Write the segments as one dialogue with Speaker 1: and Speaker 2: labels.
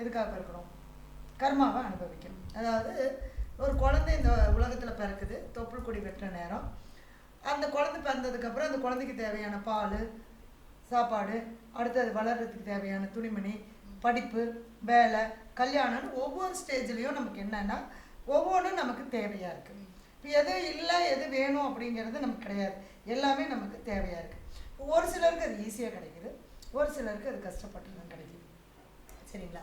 Speaker 1: எதுக்காக பிறக்கிறோம்? கர்மாவை அனுபவிக்கும் அதாவது ஒரு குழந்தை இந்த உலகத்தில் பிறக்குது தொப்புள் கொடி வெட்டுற நேரம். அந்த குழந்தை பிறந்ததுக்கப்புறம் அந்த குழந்தைக்கு தேவையான பால் சாப்பாடு அடுத்து அது வளர்கிறதுக்கு தேவையான துணிமணி படிப்பு வேலை கல்யாணம்னு ஒவ்வொரு ஸ்டேஜ்லேயும் நமக்கு என்னென்னா ஒவ்வொன்றும் நமக்கு தேவையாக இருக்குது இப்போ எது இல்லை எது வேணும் அப்படிங்கிறது நமக்கு கிடையாது. எல்லாமே நமக்கு தேவையாக இருக்குது ஒரு சிலருக்கு அது ஈஸியாக கிடைக்கிது. ஒரு சிலருக்கு அது கஷ்டப்பட்டு தான் கிடைக்குது. சரிங்களா?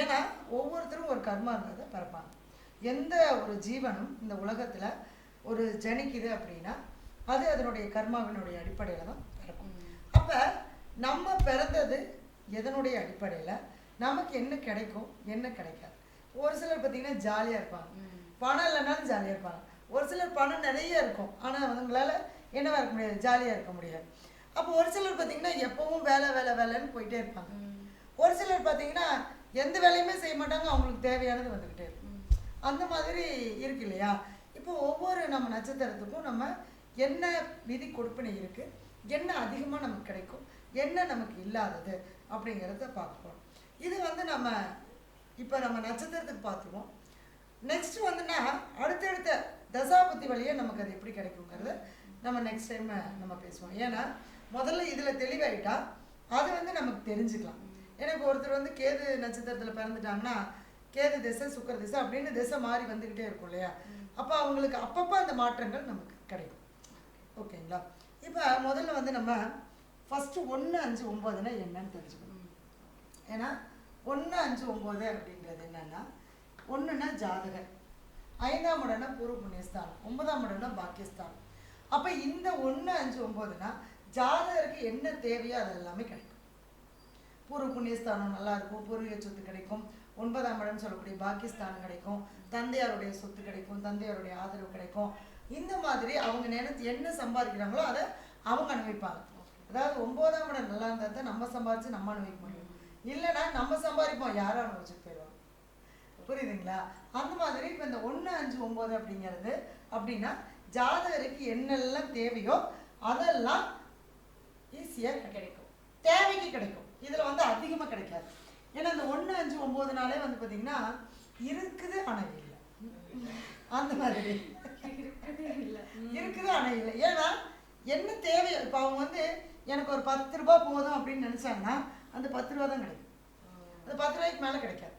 Speaker 1: ஏன்னா ஒவ்வொருத்தரும் ஒரு கர்மா இருந்ததை பிறப்பாங்க எந்த ஒரு ஜீவனும் இந்த உலகத்தில் ஒரு ஜனிக்குது அப்படின்னா அது அதனுடைய கர்மாவினுடைய அடிப்படையில் தான் பிறக்கும். அப்போ நம்ம பிறந்தது எதனுடைய அடிப்படையில்? நமக்கு என்ன கிடைக்கும்? என்ன கிடைக்காது? ஒரு சிலர் பார்த்தீங்கன்னா ஜாலியாக இருப்பாங்க. பணம் இல்லைனாலும் ஜாலியாக இருப்பாங்க. ஒரு சிலர் பணம் நிறைய இருக்கும். ஆனால் அவங்களால என்னவா இருக்க முடியாது? ஜாலியாக இருக்க முடியாது. அப்போ ஒரு சிலர் பார்த்தீங்கன்னா எப்பவும் வேலை வேலை வேலைன்னு போயிட்டே இருப்பாங்க. ஒரு சிலர் பார்த்தீங்கன்னா எந்த வேலையுமே செய்ய மாட்டாங்க அவங்களுக்கு தேவையானது வந்துக்கிட்டே இருக்கும் அந்த மாதிரி இருக்கு இல்லையா? இப்போ ஒவ்வொரு நம்ம நட்சத்திரத்துக்கும் நம்ம என்ன விதி கொடுப்பினை இருக்கு என்ன அதிகமாக நமக்கு கிடைக்கும் என்ன நமக்கு இல்லாதது அப்படிங்கிறத பார்ப்போம் இது வந்து நம்ம இப்போ நம்ம நட்சத்திரத்துக்கு பார்த்துருவோம் நெக்ஸ்ட் வந்துன்னா அடுத்தடுத்த தசாபுத்தி வழியே நமக்கு அது எப்படி கிடைக்குங்கிறத நம்ம நெக்ஸ்ட் டைம் நம்ம பேசுவோம். ஏன்னா முதல்ல இதில் தெளிவாயிட்டா அது வந்து நமக்கு தெரிஞ்சுக்கலாம். ஏன்னா இப்போ ஒருத்தர் வந்து கேது நட்சத்திரத்தில் பிறந்துட்டாங்கன்னா கேது திசை சுக்கர திசை அப்படின்னு திசை மாறி வந்துக்கிட்டே இருக்கும் இல்லையா? அப்போ அவங்களுக்கு அப்பப்போ அந்த மாற்றங்கள் நமக்கு கிடைக்கும். ஓகேங்களா? இப்போ முதல்ல வந்து நம்ம ஃபஸ்ட்டு ஒன்று அஞ்சு ஒம்போதுனா என்னன்னு தெரிஞ்சுக்கணும். ஏன்னா ஒன்று அஞ்சு ஒம்பது அப்படின்றது என்னன்னா ஒன்றுனா ஜாதகர். ஐந்தாம் இடம்னா பூர்வ புண்ணியஸ்தானம். ஒன்பதாம் இடம்னா பாக்கியஸ்தானம். அப்போ இந்த ஒன்று அஞ்சு ஒம்போதுனா ஜாதகருக்கு என்ன தேவையோ அது எல்லாமே கிடைக்கும். பூர்வ புண்ணியஸ்தானம் நல்லா இருக்கும் பூர்வீக சொத்து கிடைக்கும். ஒன்பதாம் இடம் சொல்லக்கூடிய பாக்கியஸ்தானம் கிடைக்கும். தந்தையாருடைய சொத்து கிடைக்கும் தந்தையாருடைய ஆதரவு கிடைக்கும். இந்த மாதிரி அவங்க நினைத்து என்ன சம்பாதிக்கிறாங்களோ அதை அவங்க அனுபவிப்பாங்க. அதாவது ஒன்பதாம் இடம் நல்லா இருந்தால் தான் நம்ம சம்பாதிச்சு நம்ம அனுபவிக்க முடியும். இல்லைன்னா நம்ம சம்பாதிப்போம் யாரும் அனுபவிச்சுட்டு போயிடுவாங்க. புரியுதுங்களா? அந்த மாதிரி இப்போ இந்த ஒன்று அஞ்சு ஒம்பது அப்படிங்கிறது அப்படின்னா ஜாதகருக்கு என்னெல்லாம் தேவையோ அதெல்லாம் ஈஸியாக கிடைக்கும். தேவைக்கு கிடைக்கும். இதில் வந்து அதிகமாக கிடைக்காது. ஏன்னா இந்த ஒன்று அஞ்சு ஒம்பது நாளே வந்து பார்த்தீங்கன்னா இருக்குது ஆனால் இல்லை அந்த மாதிரி. இருக்குது ஆனால் இல்லை ஏன்னா என்ன தேவையோ இப்போ அவங்க வந்து எனக்கு ஒரு பத்து ரூபா போதும் அப்படின்னு நினச்சாங்கன்னா அந்த பத்து ரூபா தான் கிடைக்கும். அந்த பத்து ரூபாய்க்கு மேலே கிடைக்காது.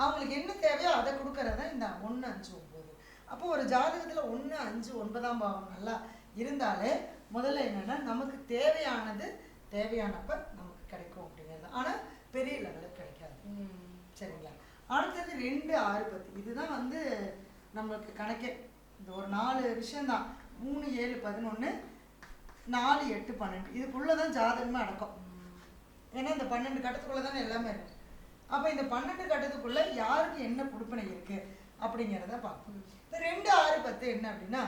Speaker 1: அவங்களுக்கு என்ன தேவையோ அதை கொடுக்கறது இந்த ஒன்று அஞ்சு ஒம்பது அப்போ ஒரு ஜாதகத்தில் ஒன்று அஞ்சு ஒன்பதாம் பாவம் நல்லா இருந்தாலே முதல்ல என்னன்னா நமக்கு தேவையானது தேவையானப்ப நமக்கு கிடைக்கும் அப்படிங்கிறது. ஆனால் பெரிய லெவலில் கிடைக்காது. சரிங்களா? அடுத்தது ரெண்டு ஆறு பத்து இதுதான் வந்து நம்மளுக்கு கணக்கே. இந்த ஒரு நாலு விஷயம்தான். மூணு ஏழு பதினொன்று நாலு எட்டு பன்னெண்டு. இதுக்குள்ளே தான் ஜாதகமே அடக்கம். ஏன்னா இந்த பன்னெண்டு கட்டத்துக்குள்ளே தானே எல்லாமே இருக்கு. அப்போ இந்த பன்னெண்டு கட்டத்துக்குள்ளே யாருக்கு என்ன கொடுப்பனை இருக்கு அப்படிங்கிறத பார்ப்போம். இந்த ரெண்டு ஆறு பத்து என்ன அப்படின்னா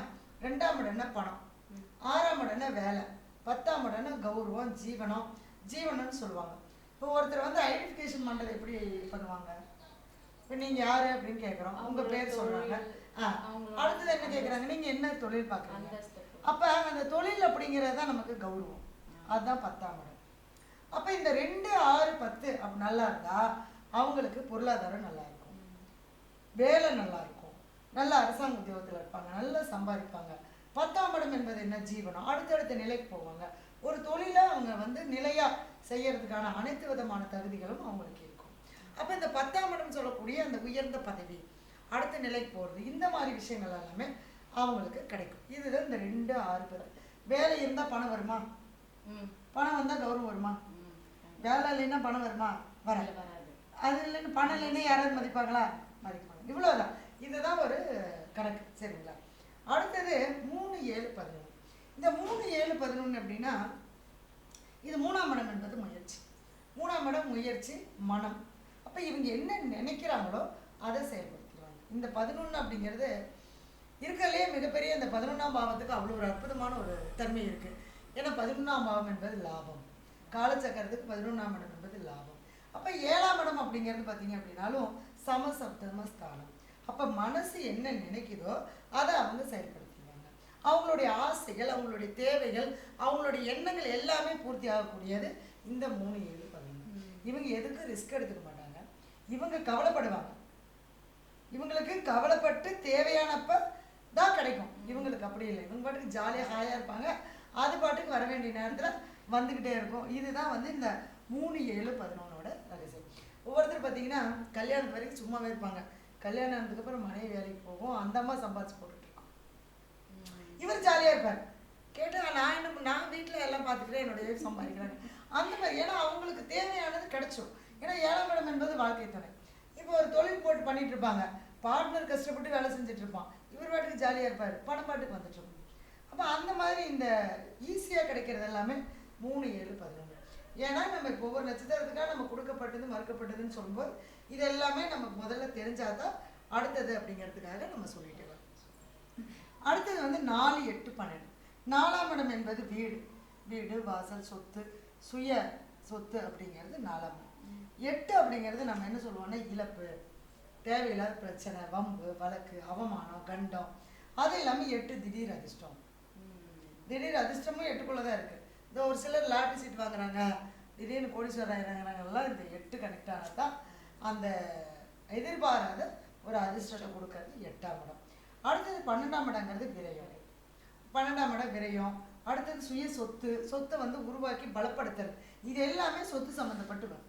Speaker 1: ரெண்டாம் இடம்னா பணம்? ஆறாம் இடம்னா வேலை? பத்தாம் இடம்னா கௌரவம் ஜீவனம் ஜீவனம்னு சொல்லுவாங்க. இப்போ ஒருத்தர் வந்து ஐடென்டிஃபிகேஷன் பண்ணுறது எப்படி பண்ணுவாங்க? இப்போ நீங்கள் யார் அப்படின்னு கேட்குறோம் உங்கள் பேர் சொல்கிறாங்க ஆ அடுத்தது என்ன கேட்குறாங்க நீங்கள் என்ன தொழில் பார்க்குறீங்க அப்போ அந்த தொழில் அப்படிங்கிறது தான் நமக்கு கௌரவம். அதுதான் பத்தாம் இடம். அப்போ இந்த ரெண்டு ஆறு பத்து அப்படி நல்லா இருந்தா அவங்களுக்கு பொருளாதாரம் நல்லா இருக்கும். வேலை நல்லா இருக்கும். நல்ல அரசாங்க உத்தியோகத்தில் இருப்பாங்க. நல்லா சம்பாதிப்பாங்க. பத்தாம் இடம் என்பது என்ன ஜீவனம்? அடுத்தடுத்த நிலைக்கு போவாங்க. ஒரு தொழிலை அவங்க வந்து நிலையா செய்யறதுக்கான அனைத்து விதமான தகுதிகளும் அவங்களுக்கு இருக்கும். அப்போ இந்த பத்தாம் இடம் சொல்லக்கூடிய அந்த உயர்ந்த பதவி அடுத்த நிலைக்கு போகிறது இந்த மாதிரி விஷயங்கள் எல்லாமே அவங்களுக்கு கிடைக்கும். இதுதான் இந்த ரெண்டு ஆறு பேர். வேலை இருந்தால் பணம் வருமா? பணம் வந்தால் கௌரவம் வருமா? வேலை இல்லைன்னா பணம் வருமா? வராது. அது இல்லைன்னு பணம் இல்லைன்னா யாராவது மதிப்பாங்களா? மதிப்பாங்க இவ்வளோதான் இதுதான் ஒரு கணக்கு சரிங்களா? அடுத்தது மூணு ஏழு பதினொன்று இந்த மூணு ஏழு பதினொன்று அப்படின்னா இது மூணாம் இடம் என்பது முயற்சி. மூணாம் இடம் முயற்சி மனம். அப்போ இவங்க என்ன நினைக்கிறாங்களோ அதை செயல்படுத்துவாங்க இந்த பதினொன்று அப்படிங்கிறது இருக்கிறதுலே மிகப்பெரிய இந்த பதினொன்றாம் பாவத்துக்கு அவ்வளோ ஒரு அற்புதமான ஒரு தன்மை இருக்குது ஏன்னா பதினொன்றாம் பாவம் என்பது லாபம். காலச்சக்கரத்துக்கு பதினொன்றாம் இடம் என்பது லாபம். அப்போ ஏழாம் இடம் அப்படிங்கிறது பார்த்தீங்க அப்படின்னாலும் சமசப்தம ஸ்தானம் அப்போ மனசு என்ன நினைக்குதோ அதை அவங்க செயல்படுத்திடுவாங்க அவங்களுடைய ஆசைகள் அவங்களுடைய தேவைகள் அவங்களுடைய எண்ணங்கள் எல்லாமே பூர்த்தி ஆகக்கூடியது இந்த மூணு ஏழு பதினொன்று இவங்க எதுக்கும் ரிஸ்க் எடுத்துக்க மாட்டாங்க? இவங்க கவலைப்படுவாங்க. இவங்களுக்கு கவலைப்பட்டு தேவையானப்ப தான் கிடைக்கும். இவங்களுக்கு அப்படி இல்லை. இவங்க பாட்டுக்கு ஜாலியாக ஹாயாக இருப்பாங்க. அது பாட்டுக்கு வர வேண்டிய நேரத்தில் வந்துக்கிட்டே இருக்கும். இதுதான் வந்து இந்த மூணு ஏழு பதினொன்னோட ரகசியம். ஒவ்வொருத்தர் பார்த்தீங்கன்னா கல்யாணத்து வரைக்கும் சும்மாவே இருப்பாங்க. கல்யாணம் ஆனதுக்கப்புறம் மனைவி வேலைக்கு போகும் அந்த அம்மா சம்பாதிச்சு போட்டுட்டுருக்கான் இவர் ஜாலியாக இருப்பார். கேட்டால் நான் என்ன நான் வீட்டில் எல்லாம் பார்த்துக்கிறேன் என்னுடைய wife சம்பாதிக்கிறாங்க. அந்த மாதிரி ஏன்னா அவங்களுக்கு தேவையானது கிடைச்சும் ஏன்னா ஏழாம் இடம் என்பது வாழ்க்கை துணை. இப்போ ஒரு தொழில் போட்டு பண்ணிட்டு இருப்பாங்க. பார்ட்னர் கஷ்டப்பட்டு வேலை செஞ்சுட்டு இருப்பான். இவர் பாட்டுக்கு ஜாலியாக இருப்பார். பணம் பாட்டுக்கு வந்துட்டு அப்போ அந்த மாதிரி இந்த ஈஸியாக கிடைக்கிறது எல்லாமே மூணு ஏழு பதினொன்று. ஏன்னா நம்ம இப்போ ஒவ்வொரு நட்சத்திரத்துக்காக நம்ம கொடுக்கப்பட்டது மறுக்கப்பட்டதுன்னு சொல்லும்போது இது எல்லாமே நமக்கு முதல்ல தெரிஞ்சாதான் அடுத்தது அப்படிங்கிறதுக்காக நம்ம சொல்லிட்டு வரோம். அடுத்தது வந்து நாலு எட்டு பன்னெண்டு. நாலாம் இடம் என்பது வீடு. வீடு வாசல் சொத்து சுய சொத்து அப்படிங்கிறது நாலாம் இடம். எட்டு அப்படிங்கிறது நம்ம என்ன சொல்லுவோம்னா இழப்பு தேவையில்லாத பிரச்சனை வம்பு வழக்கு அவமானம் கண்டம். அது இல்லாமல் எட்டு திடீர் அதிர்ஷ்டம். திடீர் அதிர்ஷ்டமும் எட்டுக்குள்ளே தான் இருக்குது இந்த ஒரு சிலர் லாட்டரி சீட் வாங்குறாங்க. திடீர்னு கோடீஸ்வரர் ஆகிறாங்கிறாங்கலாம் இந்த எட்டு கனெக்ட் ஆனால் தான் அந்த எதிர்பாராத ஒரு அதிர்ஷ்டத்தை கொடுக்கறது எட்டாம் இடம். அடுத்தது பன்னெண்டாம் இடங்கிறது விரயம். பன்னெண்டாம் இடம் விரயம். அடுத்தது சுய சொத்து. சொத்தை வந்து உருவாக்கி பலப்படுத்துறது. இது எல்லாமே சொத்து சம்மந்தப்பட்டு வரும்.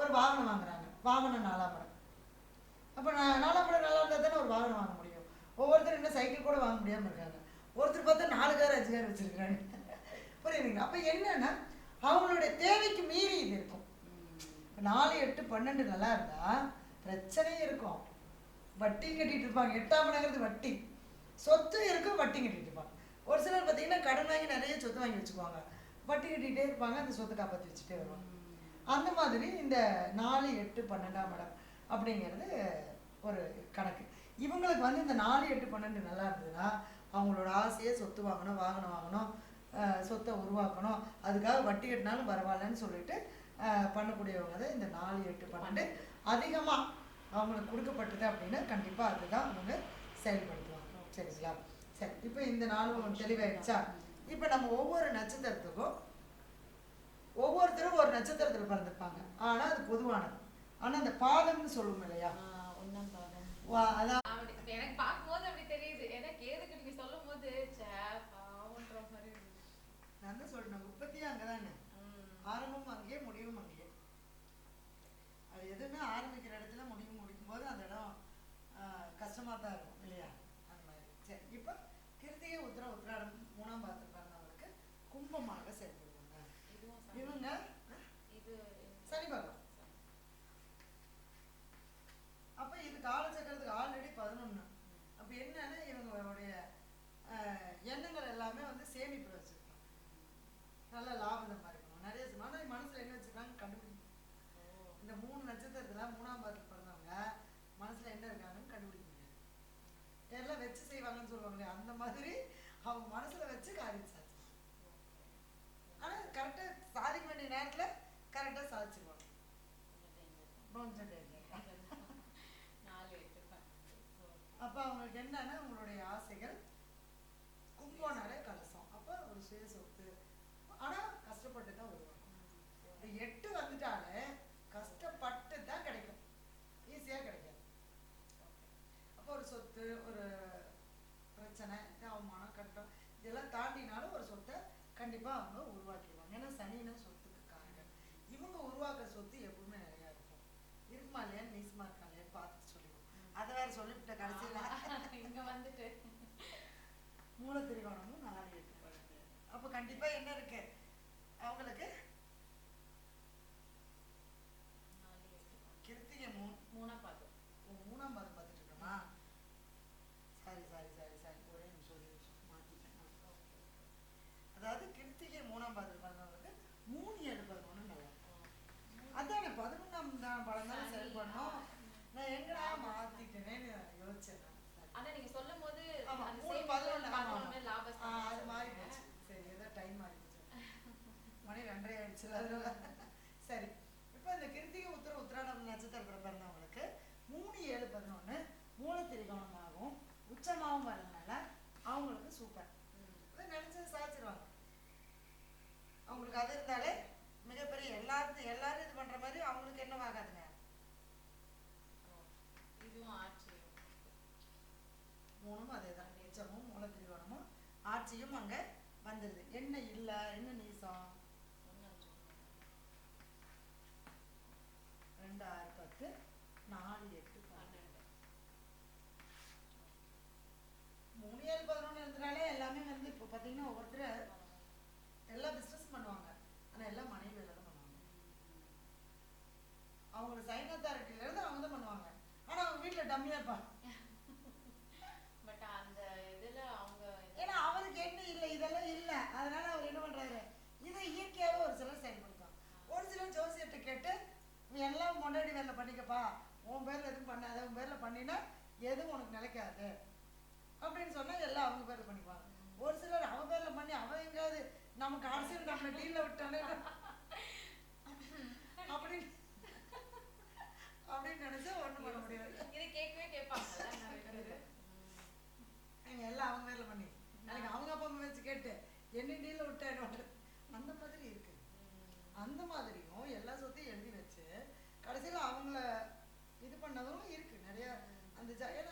Speaker 1: ஒரு வாகனம் வாங்குறாங்க. வாகனம் நாலாம் இடம். அப்போ நான் நாலாம் இடம் நல்லா இருந்தால் தானே ஒரு வாகனம் வாங்க முடியும். ஒவ்வொருத்தரும் என்ன சைக்கிள் கூட வாங்க முடியாமல் இருக்காங்க. ஒருத்தர் பார்த்தா நாலு கார் அஞ்சு கார் வச்சிருக்காங்க புரியுதுங்களா? அப்போ என்னன்னா அவங்களுடைய தேவைக்கு மீறி இது இருக்கும் நாலு எட்டு பன்னெண்டு நல்லா இருந்தா பிரச்சனையும் இருக்கும். வட்டி கட்டிட்டு இருப்பாங்க. எட்டாம் இடங்கிறது வட்டி. சொத்து இருக்கும் வட்டி கட்டிட்டு இருப்பாங்க. ஒரு சிலர் பார்த்தீங்கன்னா கடன் வாங்கி நிறைய சொத்து வாங்கி வச்சுக்குவாங்க. வட்டி கட்டிகிட்டே இருப்பாங்க அந்த சொத்தை காப்பாற்றி வச்சுட்டே வருவாங்க. அந்த மாதிரி இந்த நாலு எட்டு பன்னெண்டாம் இடம் அப்படிங்கிறது ஒரு கணக்கு. இவங்களுக்கு வந்து இந்த நாலு எட்டு பன்னெண்டு நல்லா இருந்ததுன்னா அவங்களோட ஆசையை சொத்து வாங்கணும் வாகனம் வாங்கணும் சொத்தை உருவாக்கணும். அதுக்காக வட்டி கட்டினாலும் பரவாயில்லன்னு சொல்லிட்டு பண்ணக்கூடியவங்க தான் இந்த நாலு எட்டு பன்னெண்டு அதிகமாக அவங்களுக்கு கொடுக்கப்பட்டது அப்படின்னா கண்டிப்பாக அதுதான் அவங்க செயல்படுத்துவாங்க. சரிங்களா? சரி இப்போ இந்த நாளும் தெளிவாயிடுச்சா? இப்போ நம்ம ஒவ்வொரு நட்சத்திரத்துக்கும் ஒவ்வொருத்தரும் ஒரு நட்சத்திரத்தில் பிறந்திருப்பாங்க. ஆனால் அது பொதுவானது. ஆனால் அந்த பாதம்னு சொல்லுவோம் இல்லையா?
Speaker 2: ஒன்றாம் பாகம்
Speaker 1: வா- அதான்.
Speaker 2: எனக்கு பார்க்கும்போது அப்படி தெரியுது. எனக்கு எதுக்கு நீங்க சொல்லும் போது.
Speaker 1: நான் தான் சொல்றேன் உற்பத்தியும் அங்கே தானே
Speaker 2: ம்.
Speaker 1: ஆரம்பிக்கிற இடத்துல முடிவு முடிக்கும் போது அந்த இடம் கஷ்டமாக தான் இருக்கும் இல்லையா அந்த மாதிரி சரி இப்போ கிருத்திகை உத்திர உத்திராடம் மூணாம் பாத்திரம் பிறந்தவங்களுக்கு கும்பமாக செயல்படுவாங்க
Speaker 2: இதுவும் சனி.
Speaker 1: இவங்க
Speaker 2: இது
Speaker 1: சனி பகவான் அப்போ இது காலச்சக்கரத்துக்கு ஆல்ரெடி பதினொன்று அப்போ என்னன்னா இவங்களுடைய அஹ், எண்ணங்கள் எல்லாமே வந்து சேமிப்பு வச்சுருக்கோம் நல்ல லாபதமாக இருக்கணும் நிறைய ஆனால் மனசில் என்ன வச்சுருக்காங்க கண்டுபிடிக்கணும்
Speaker 2: ஓ.
Speaker 1: இந்த மூணு நட்சத்திரத்தில் மூணாம் பாதத்தில் பிறந்தவங்க மனசில் என்ன இருக்காங்கன்னு கண்டுபிடிக்க முடியாது. எல்லாம் வச்சு செய்வாங்கன்னு சொல்லுவாங்களே அந்த மாதிரி அவங்க மனசில் வச்சு காரியம் சாதிச்சு ஆனால் கரெக்டாக சாதிக்க வேண்டிய நேரத்தில் கரெக்டாக சாதிச்சிருவாங்க.
Speaker 2: கொஞ்சம்.
Speaker 1: அப்போ அவங்களுக்கு என்னன்னா உங்களுடைய ஆசைகள் கும்போனாலே கலசம். அப்போ ஒரு சுய சொத்து ஆனால் கஷ்டப்பட்டு தான் வருவாங்க எட்டு வந்துட்டாலே கஷ்டப்பட்டு தான் கிடைக்கும் ஈஸியாக கிடைக்காது அப்போ ஒரு பிரச்சனை அவமானம் கட்டம் இதெல்லாம் தாண்டினாலும் ஒரு சொத்தை கண்டிப்பாக அவங்க உருவாக்கிடுவாங்க. ஏன்னா சனினா சொத்துக்கு காரணம். இவங்க உருவாக்குற சொத்து எப்பவுமே நிறையா இருக்கும். இருக்குமா இல்லையா நீசமா இருக்கா இல்லையான்னு பார்த்துட்டு சொல்லிடுவோம். அதை வேற சொல்லிவிட்ட கடைசியில்.
Speaker 2: இங்க வந்துட்டு.
Speaker 1: மூல திரிகோணமும் நாலு எட்டு அப்போ கண்டிப்பாக என்ன இருக்கு? அவங்களுக்கு
Speaker 2: நாலு எட்டு பன்னெண்டு.
Speaker 1: கிருத்திகை மூணு
Speaker 2: மூணாம் பாகம்
Speaker 1: ஓ, மூணாம் பாதம் பார்த்துட்டு இருக்கோமா சாரி சாரி சாரி சாரி ஒரே நிமிஷம் ஒரே நிமிஷம் மாற்றிட்டேன் நான். அதாவது கிருத்திகை மூணாம் பாதத்தில் பிறந்தவங்களுக்கு மூணு ஏழு பதினொன்று நல்லா இருக்கும். அதானே பதினொன்றாம் தான் படம் தானே செயல்படணும். நான் எங்கடா மாற்றிட்டேனேன்னு யோசிச்சேன்.
Speaker 2: ஆனா நீங்க சொல்லும் போது
Speaker 1: ஆமா மூணு பதினொன்று ஆமா அது மாறி. போச்சு சரி ஏதோ டைம் மாறி போச்சு மணி ரெண்டரை ஆயிடுச்சு அதனால. சரி இப்போ இந்த கிருத்திகை உத்திர உத்திராடம் நட்சத்திரத்தில் பிறந்தவங்களுக்கு மூணு ஏழு பதினொன்று மூலத்திரிகோணமாகவும் உச்சமாகவும் வரதுனால அவங்களுக்கு சூப்பர்
Speaker 2: ம்.
Speaker 1: அதை நினச்சது சாதிச்சிருவாங்க அவங்களுக்கு அது இருந்தாலே மிகப்பெரிய எல்லாத்தையும் எல்லாரும் இது பண்ணுற மாதிரி
Speaker 2: ஓ. இதுவும் ஆட்சியும்
Speaker 1: மூணும் அதே தான் உச்சமும் மூலத்திரிகோணமும் ஆட்சியும் அங்கே வந்துடுது என்ன இல்லை என்ன நீசம். ரெண்டு ஆறு பத்து நாலு எட்டு பன்னெண்டு
Speaker 2: பன்னெண்டு
Speaker 1: மூணு ஏழு பதினொன்று இருந்தனாலே எல்லாமே வந்து இப்போ பார்த்தீங்கன்னா ஒவ்வொருத்தர் எல்லா பிஸ்னஸ் பண்ணுவாங்க ஆனால் எல்லாம் மனைவி வேலை தான் பண்ணுவாங்க அவங்களோட சைன் அத்தாரிட்டியிலேருந்து அவங்க தான் பண்ணுவாங்க இருப்பாங்க
Speaker 2: பட் அந்த இதுல அவங்க
Speaker 1: ஏன்னா அவருக்கு என்ன இல்லை இதெல்லாம் இல்லை. அதனால அவர் என்ன பண்ணுறாரு இதை இயற்கையாகவே ஒரு சிலர் செயல்படுத்தும் ஒரு சிலர் ஜோசியர்கிட்ட கேட்டு எல்லாம் முன்னாடி வேலை பண்ணிக்கப்பா. உன் பேரில் எதுவும் பண்ணாத. உன் பேரில் பண்ணினா எதுவும் உனக்கு நிலைக்காது. அப்படின்னு சொன்னால் எல்லாம் அவங்க பேரில் பண்ணிக்குவாங்க. ஒரு சிலர் அவன் பேரில் பண்ணி அவன் எங்கேயாவது நமக்கு அரசியல் நம்மளை டீலில் விட்டானே அப்படின்னு அப்படின்னு நினச்சா ஒன்றும் பண்ண முடியாது
Speaker 2: இதை கேட்கவே கேட்பாங்கல்ல நிறைய பேரு
Speaker 1: எங்க எல்லாம் அவங்க மேல பண்ணி. நாளைக்கு அவங்க அப்பா அம்மா வச்சு கேட்டு என்ன டீல விட்டேன் அந்த மாதிரி இருக்கு. அந்த மாதிரியும் எல்லா சொத்தையும் எழுதி வச்சு கடைசியில் அவங்கள இது பண்ணதும் இருக்கு. நிறைய அந்த ஏன்னா